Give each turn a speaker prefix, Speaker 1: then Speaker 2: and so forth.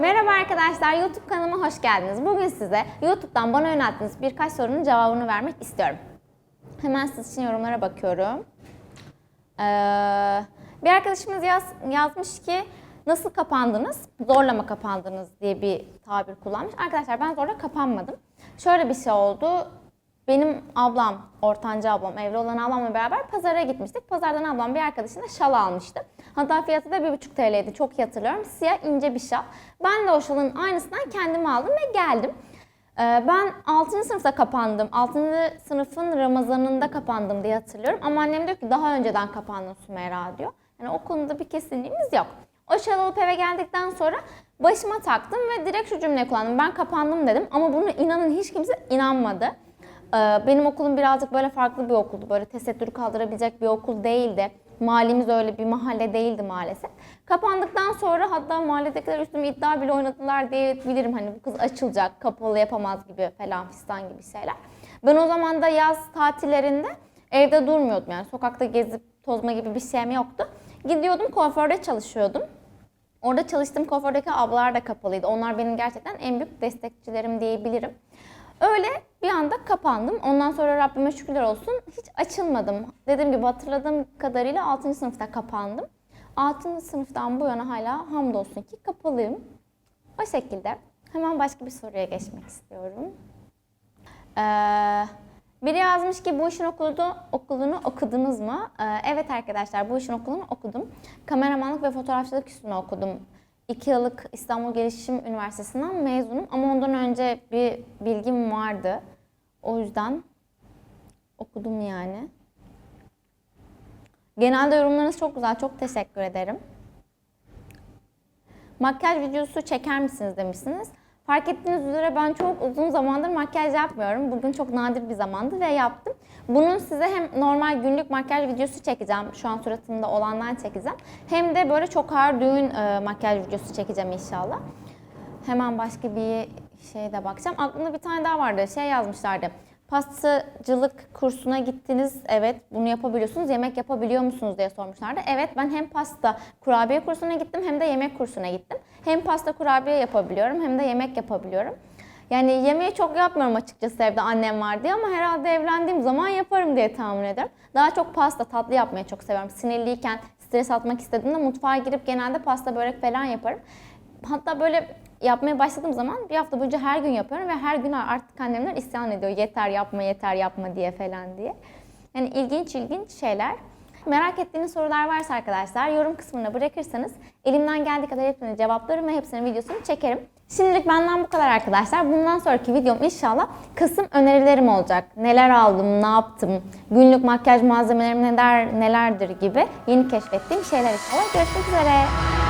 Speaker 1: Merhaba arkadaşlar, YouTube kanalıma hoş geldiniz. Bugün size YouTube'dan bana yönelttiğiniz birkaç sorunun cevabını vermek istiyorum. Hemen siz için yorumlara bakıyorum. Ee, bir arkadaşımız yaz, yazmış ki nasıl kapandınız? Zorla mı kapandınız diye bir tabir kullanmış. Arkadaşlar ben zorla kapanmadım. Şöyle bir şey oldu. Benim ablam, ortanca ablam, evli olan ablamla beraber pazara gitmiştik. Pazardan ablam bir arkadaşına şal almıştı. Hatta fiyatı da 1,5 TL'ydi. Çok iyi hatırlıyorum. Siyah ince bir şal. Ben de o şalın aynısından kendime aldım ve geldim. Ee, Ben 6. sınıfta kapandım. 6. sınıfın Ramazanında kapandım diye hatırlıyorum. Ama annem diyor ki daha önceden kapandın Sümeyra diyor. Yani o konuda bir kesinliğimiz yok. O şal alıp eve geldikten sonra başıma taktım ve direkt şu cümleyi kullandım. Ben kapandım dedim ama bunu inanın hiç kimse inanmadı. Ee, Benim okulum birazcık böyle farklı bir okuldu. Böyle tesettürü kaldırabilecek bir okul değildi. Mahallemiz öyle bir mahalle değildi maalesef. Kapandıktan sonra hatta mahalledekiler üstüme iddia bile oynadılar diyebilirim. Hani bu kız açılacak, kapalı yapamaz gibi falan fistan gibi şeyler. Ben o zaman da yaz tatillerinde evde durmuyordum yani. Sokakta gezip tozma gibi bir şeyim yoktu. Gidiyordum kuaförde çalışıyordum. Orada çalıştığım kuafördeki ablalar da kapalıydı. Onlar benim gerçekten en büyük destekçilerim diyebilirim. Öyle bir anda kapandım. Ondan sonra Rabbime şükürler olsun hiç açılmadım. Dediğim gibi hatırladığım kadarıyla 6. sınıfta kapandım. 6. sınıftan bu yana hala hamdolsun ki kapalıyım. O şekilde. Hemen başka bir soruya geçmek istiyorum. Ee, biri yazmış ki bu işin okulu, okulunu okudunuz mu? Ee, evet arkadaşlar bu işin okulunu okudum. Kameramanlık ve fotoğrafçılık üstüne okudum. İki yıllık İstanbul Gelişim Üniversitesi'nden mezunum ama ondan önce bir bilgim vardı. O yüzden okudum yani. Genelde yorumlarınız çok güzel. Çok teşekkür ederim. Makyaj videosu çeker misiniz demişsiniz. Fark ettiğiniz üzere ben çok uzun zamandır makyaj yapmıyorum. Bugün çok nadir bir zamandı ve yaptım. Bunun size hem normal günlük makyaj videosu çekeceğim. Şu an suratımda olandan çekeceğim. Hem de böyle çok ağır düğün e, makyaj videosu çekeceğim inşallah. Hemen başka bir şeye de bakacağım. Aklımda bir tane daha vardı. Şey yazmışlardı. Pastacılık kursuna gittiniz. Evet bunu yapabiliyorsunuz. Yemek yapabiliyor musunuz diye sormuşlardı. Evet ben hem pasta kurabiye kursuna gittim hem de yemek kursuna gittim. Hem pasta kurabiye yapabiliyorum hem de yemek yapabiliyorum. Yani yemeği çok yapmıyorum açıkçası evde annem var diye ama herhalde evlendiğim zaman yaparım diye tahmin ediyorum. Daha çok pasta, tatlı yapmayı çok seviyorum. Sinirliyken, stres atmak istediğimde mutfağa girip genelde pasta, börek falan yaparım. Hatta böyle yapmaya başladığım zaman bir hafta boyunca her gün yapıyorum ve her gün artık annemler isyan ediyor. Yeter yapma, yeter yapma diye falan diye. Yani ilginç ilginç şeyler. Merak ettiğiniz sorular varsa arkadaşlar yorum kısmına bırakırsanız elimden geldiği kadar hepsini cevaplarım ve hepsinin videosunu çekerim. Şimdilik benden bu kadar arkadaşlar. Bundan sonraki videom inşallah Kasım önerilerim olacak. Neler aldım, ne yaptım, günlük makyaj malzemelerim neler nelerdir gibi yeni keşfettiğim şeyler inşallah. Görüşmek üzere.